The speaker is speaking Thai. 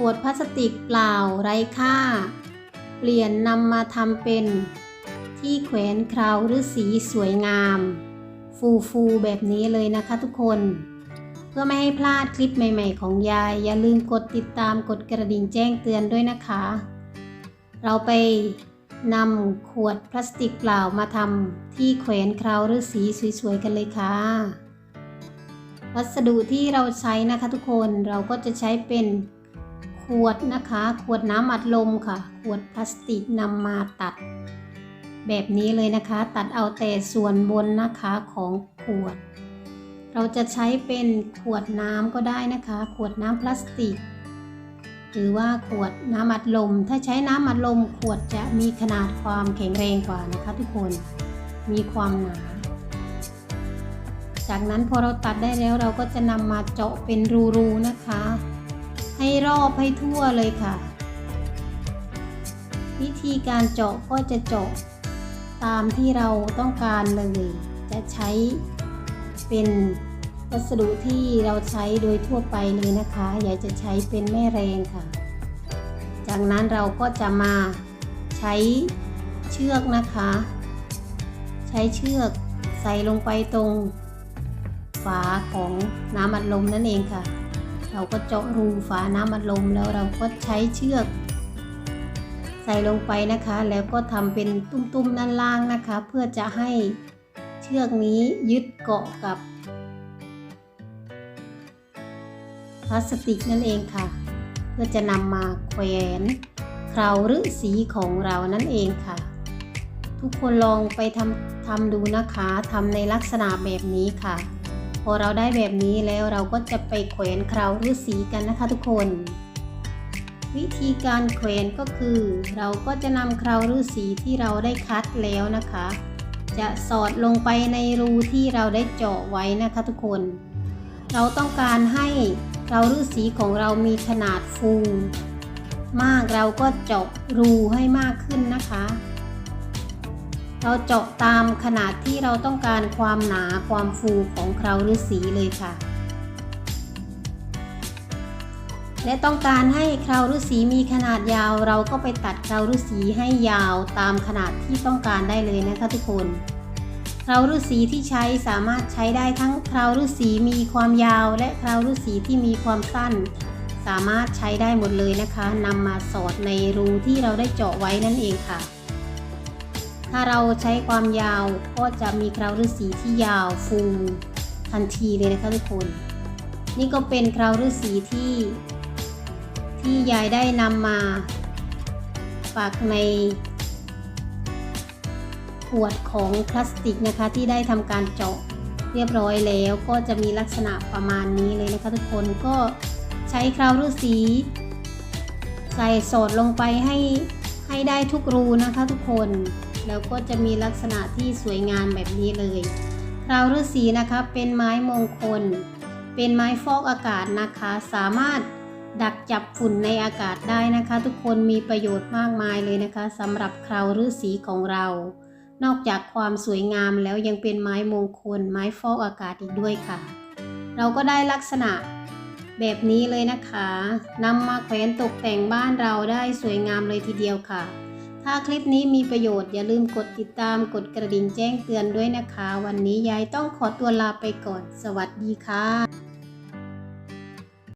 ขวดพลาสติกเปล่าไร้ค่า เปลี่ยนนำมาทำเป็น ที่แขวนคราวหรือสีสวยงาม ฟูฟูแบบนี้เลยนะคะทุกคน เพื่อไม่ให้พลาดคลิปใหม่ ๆ ของยาย อย่าลืมกดติดตามกดกระดิ่งแจ้งเตือนด้วยนะคะ เราไปนำขวดพลาสติกเปล่ามาทำที่แขวนคราวหรือสีสวยๆกันเลยค่ะวัสดุที่เราใช้นะคะทุกคนเราก็จะใช้เป็น ขวดนะคะ ขวดน้ำอัดลมค่ะ ขวดพลาสติกนำมาตัด แบบนี้เลยนะคะ ตัดเอาแต่ส่วนบนนะคะของขวด เราจะใช้เป็นขวดน้ำก็ได้นะคะ ขวดน้ำพลาสติก หรือว่าขวดน้ำอัดลม ถ้าใช้น้ำอัดลม ขวดจะมีขนาดความแข็งแรงกว่านะคะ ทุกคน มีความหนาจากนั้นพอเราตัดได้แล้วเราก็จะนำมาเจาะเป็นรูๆนะคะ ให้รอบให้ทั่วเลยค่ะ วิธีการเจาะก็จะเจาะตามที่เราต้องการเลย จะใช้เป็นวัสดุที่เราใช้โดยทั่วไปเลยนะคะ อย่าจะใช้เป็นแม่แรงค่ะ จากนั้นเราก็จะมาใช้เชือกนะคะ ใช้เชือกใส่ลงไปตรงฝาของน้ำอัดลมนั่นเองค่ะ เราก็เจาะรูฝาน้ำอัดลมแล้วเราก็ใช้เชือก ใส่ลงไปนะคะ แล้วก็ทำเป็นตุ้มๆด้านล่างนะคะ เพื่อจะให้เชือกนี้ยึดเกาะกับพลาสติกนั่นเองค่ะ เพื่อจะนำมาแขวนเคราหรือสีของเรานั่นเองค่ะ ทุกคนลองไปทำทำดูนะคะทำในลักษณะแบบนี้ค่ะ อเราได้แบบนี้แล้วเราก็จะไปแขวนคราหรือสีกันนะคะทุกคน วิธีการแขวนก็คือ เราก็จะนำคราหรือสีที่เราได้คัดแล้วนะคะ จะสอดลงไปในรูที่เราได้เจาะไว้นะคะทุกคน เราต้องการให้เคราหรือสีของเรามีขนาดฟูมากเราก็เจาะรูให้มากขึ้นนะคะ เราเจาะตามขนาดที่เราต้องการความหนาความฟูของเคราหรือสีเลยค่ะ และต้องการให้เคราหรือสีมีขนาดยาว เราก็ไปตัดเคราหรือสีให้ยาวตามขนาดที่ต้องการได้เลยนะคะทุกคนเคราหรือสีที่ใช้สามารถใช้ได้ทั้งเคราหรือสีมีความยาว และเคราหรือสีที่มีความสั้น สามารถใช้ได้หมดเลยนะคะนำมาสอดในรูที่เราได้เจาะไว้นั่นเองค่ะ ถ้าเราใช้ความยาวก็จะมีเคราหรือสีที่ยาวฟูทันทีเลยนะคะทุกคน นี่ก็เป็นเคราหรือสีที่ ที่ยายได้นำมาปักในขวดของพลาสติกนะคะที่ได้ทำการเจาะเรียบร้อยแล้วก็จะมีลักษณะประมาณนี้เลยนะคะทุกคนก็ใช้เคราหรือสีใส่สอดลงไปให้ให้ได้ทุกรูนะคะทุกคน แล้วก็จะมีลักษณะที่สวยงามแบบนี้เลยคราวฤาษีนะคะเป็นไม้มงคล เป็นไม้ฟอกอากาศนะคะ สามารถดักจับฝุ่นในอากาศได้นะคะ ทุกคนมีประโยชน์มากมายเลยนะคะสำหรับคราวฤาษีของเรา นอกจากความสวยงามแล้วยังเป็นไม้มงคล ไม้ฟอกอากาศอีกด้วยค่ะ เราก็ได้ลักษณะแบบนี้เลยนะคะนำมาแขวนตกแต่งบ้านเราได้สวยงามเลยทีเดียวค่ะ ถ้าคลิปนี้มีประโยชน์อย่าลืมกดติดตามกดกระดิ่งแจ้งเตือนด้วยนะคะ วันนี้ยายต้องขอตัวลาไปก่อน สวัสดีค่ะ